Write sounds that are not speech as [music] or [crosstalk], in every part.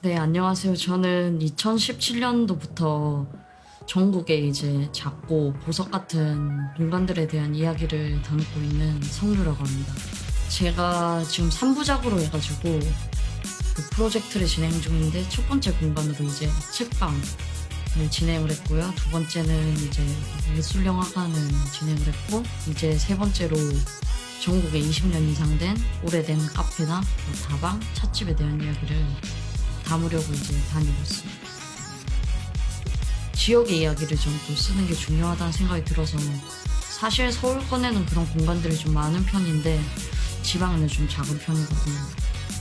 네, 안녕하세요. 저는 2017년도부터 전국에 이제 작고 보석 같은 공간들에 대한 이야기를 담고 있는 성류라고 합니다. 제가 지금 3부작으로 해가지고 그 프로젝트를 진행 중인데 첫 번째 공간으로 이제 책방을 진행을 했고요. 두 번째는 이제 예술영화관을 진행을 했고 이제 세 번째로 전국에 20년 이상 된 오래된 카페나 뭐 다방, 찻집에 대한 이야기를 담으려고 이제 다니고 있습니다. 지역의 이야기를 좀 또 쓰는 게 중요하다는 생각이 들어서 사실 서울권에는 그런 공간들이 좀 많은 편인데 지방에는 좀 작은 편이거든요.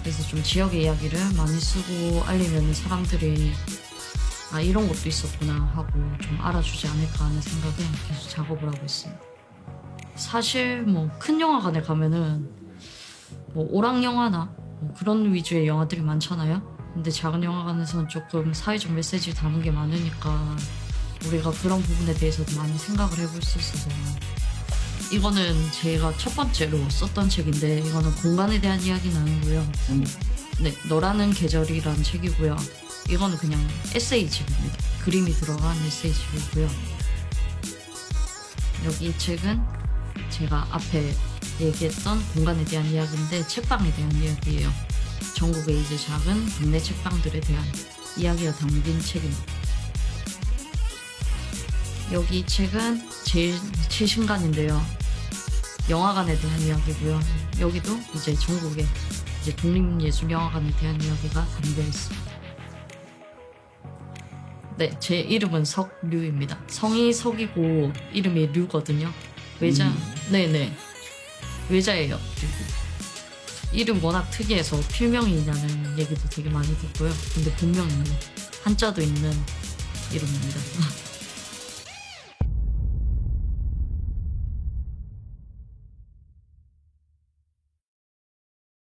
그래서 좀 지역의 이야기를 많이 쓰고 알리면 사람들이 아 이런 것도 있었구나 하고 좀 알아주지 않을까 하는 생각에 계속 작업을 하고 있습니다. 사실 뭐 큰 영화관에 가면은 뭐 오락 영화나 뭐 그런 위주의 영화들이 많잖아요. 근데 작은 영화관에서는 조금 사회적 메시지 담은 게 많으니까 우리가 그런 부분에 대해서도 많이 생각을 해볼 수 있어서 이거는 제가 첫 번째로 썼던 책인데 이거는 공간에 대한 이야기는 아니고요. 네, 너라는 계절이란 책이고요. 이거는 그냥 에세이집입니다. 그림이 들어간 에세이집이고요. 여기 이 책은 제가 앞에 얘기했던 공간에 대한 이야기인데 책방에 대한 이야기예요. 전국의 이제 작은 동네 책방들에 대한 이야기가 담긴 책입니다. 여기 이 책은 제일 최신간인데요. 영화관에 대한 이야기고요. 여기도 이제 전국의 이제 독립예술영화관에 대한 이야기가 담겨 있습니다. 네, 제 이름은 석류입니다. 성이 석이고 이름이 류거든요. 외자, 네네. 외자예요. 이름 워낙 특이해서 필명이냐는 얘기도 되게 많이 듣고요. 근데 본명은 한자도 있는 이름입니다. [laughs]